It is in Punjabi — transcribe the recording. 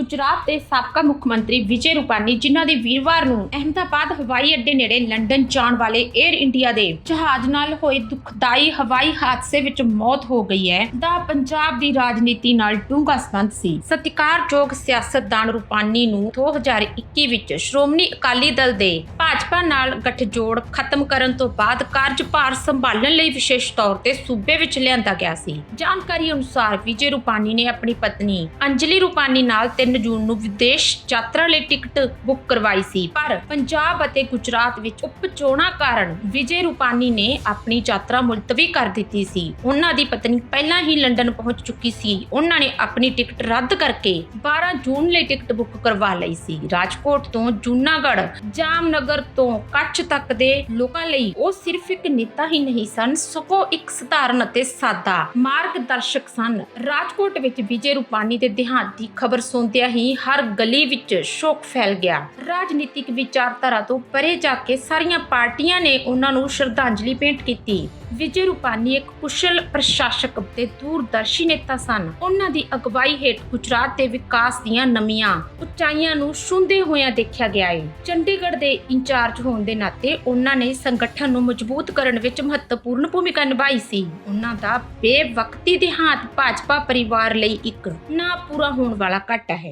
ਗੁਜਰਾਤ ਦੇ ਸਾਬਕਾ ਮੁੱਖ ਮੰਤਰੀ ਵਿਜੇ ਰੂਪਾਨੀ, ਜਿਨ੍ਹਾਂ ਦੀ ਵੀਰਵਾਰ ਨੂੰ ਅਹਿਮਦਾਬਾਦ ਹਵਾਈ ਅੱਡੇ ਨੇੜੇ ਲੰਡਨ ਜਾਣ ਵਾਲੇ 에ਅਰ ਇੰਡੀਆ ਦੇ ਜਹਾਜ਼ ਨਾਲ ਹੋਏ ਦੁਖਦਾਈ ਹਵਾਈ ਹਾਦਸੇ ਵਿੱਚ ਮੌਤ ਹੋ ਗਈ ਹੈ, ਦਾ ਪੰਜਾਬ ਦੀ ਰਾਜਨੀਤੀ ਨਾਲ ਡੂੰਘਾ ਸੰਬੰਧ ਸੀ। ਸਤਿਕਾਰਯੋਗ ਸਿਆਸਤਦਾਨ ਰੂਪਾਨੀ ਨੂੰ 2021 ਵਿੱਚ ਸ਼੍ਰੋਮਣੀ ਅਕਾਲੀ ਦਲ ਦੇ ਭਾਜਪਾ ਨਾਲ ਗੱਠਜੋੜ ਖਤਮ ਕਰਨ ਤੋਂ ਬਾਅਦ ਕਾਰਜਭਾਰ ਸੰਭਾਲਣ ਲਈ ਵਿਸ਼ੇਸ਼ ਤੌਰ ਤੇ ਸੂਬੇ ਵਿੱਚ ਲਿਆਂਦਾ ਗਿਆ ਸੀ। ਜਾਣਕਾਰੀ ਅਨੁਸਾਰ ਵਿਜੇ ਰੂਪਾਨੀ ਨੇ ਆਪਣੀ ਪਤਨੀ ਅੰਜਲੀ ਰੂਪਾਨੀ ਨਾਲ 3 ਜੂਨ ਨੂੰ ਵਿਦੇਸ਼ ਯਾਤਰਾ ਲਈ ਟਿਕਟ ਬੁੱਕ ਕਰਵਾਈ ਸੀ। ਪਰ ਪੰਜਾਬ ਅਤੇ ਗੁਜਰਾਤ ਵਿੱਚ ਉਪ ਚੋਣਾਂ ਕਾਰਨ ਵਿਜੇ ਰੂਪਾਨੀ ਨੇ ਆਪਣੀ ਯਾਤਰਾ ਮੁਲਤਵੀ ਕਰ ਦਿੱਤੀ ਸੀ। ਉਹਨਾਂ ਦੀ ਪਤਨੀ ਪਹਿਲਾਂ ਹੀ ਲੰਡਨ ਪਹੁੰਚ ਚੁੱਕੀ ਸੀ। ਉਹਨਾਂ ਨੇ ਆਪਣੀ ਟਿਕਟ ਰੱਦ ਕਰਕੇ 12 ਜੂਨ ਲਈ ਟਿਕਟ ਬੁੱਕ ਕਰਵਾ ਲਈ ਸੀ। ਰਾਜਕੋਟ ਤੋਂ ਜੂਨਾਗੜ੍ਹ, ਜਾਮਨਗਰ ਤੋਂ ਕੱਛ ਤੱਕ ਦੇ ਲੋਕਾਂ ਲਈ ਉਹ ਸਿਰਫ ਇੱਕ ਨੇਤਾ ਹੀ ਨਹੀਂ ਸਨ, ਸਗੋਂ ਇੱਕ ਸਧਾਰਨ ਅਤੇ ਸਾਦਾ ਮਾਰਗਦਰਸ਼ਕ ਸਨ। ਰਾਜਕੋਟ ਵਿੱਚ ਵਿਜੇ ਰੂਪਾਨੀ ਦੇ ਦੇਹਾਂਤ ਦੀ ਖਬਰ ਸੁਣਦੇ ਸੁਣਦਿਆਂ ਹੀ ਹਰ ਗਲੀ ਵਿੱਚ ਸ਼ੋਕ ਫੈਲ ਗਿਆ। ਰਾਜਨੀਤਿਕ ਵਿਚਾਰਧਾਰਾ ਤੋਂ ਪਰੇ ਜਾ ਕੇ ਸਾਰੀਆਂ ਪਾਰਟੀਆਂ ਨੇ ਉਹਨਾਂ ਨੂੰ ਸ਼ਰਧਾਂਜਲੀ ਭੇਂਟ ਕੀਤੀ। ਵਿਜੇ ਰੂਪਾਨੀ ਇੱਕ ਕੁਸ਼ਲ ਪ੍ਰਸ਼ਾਸਕ ਤੇ ਦੂਰਦਰਸ਼ੀ ਨੇਤਾ ਸਨ। ਉਹਨਾਂ ਦੀ ਅਗਵਾਈ ਹੇਠ ਗੁਜਰਾਤ ਦੇ ਵਿਕਾਸ ਦੀਆਂ ਨਵੀਆਂ ਉਚਾਈਆਂ ਨੂੰ ਛੂੰਹਦੇ ਹੋਇਆਂ ਦੇਖਿਆ ਗਿਆ ਹੈ ਚੰਡੀਗੜ੍ਹ ਦੇ ਇੰਚਾਰਜ ਹੋਣ ਦੇ ਨਾਤੇ ਉਹਨਾਂ ਨੇ ਸੰਗਠਨ ਨੂੰ ਮਜ਼ਬੂਤ ਕਰਨ ਵਿੱਚ ਮਹੱਤਵਪੂਰਨ ਭੂਮਿਕਾ ਨਿਭਾਈ ਸੀ। ਉਹਨਾਂ ਦਾ ਬੇਵਕਤੀ ਦੇਹਾਂਤ ਭਾਜਪਾ ਪਰਿਵਾਰ ਲਈ ਇੱਕ ਨਾ ਪੂਰਾ ਹੋਣ ਵਾਲਾ ਘਾਟਾ ਹੈ।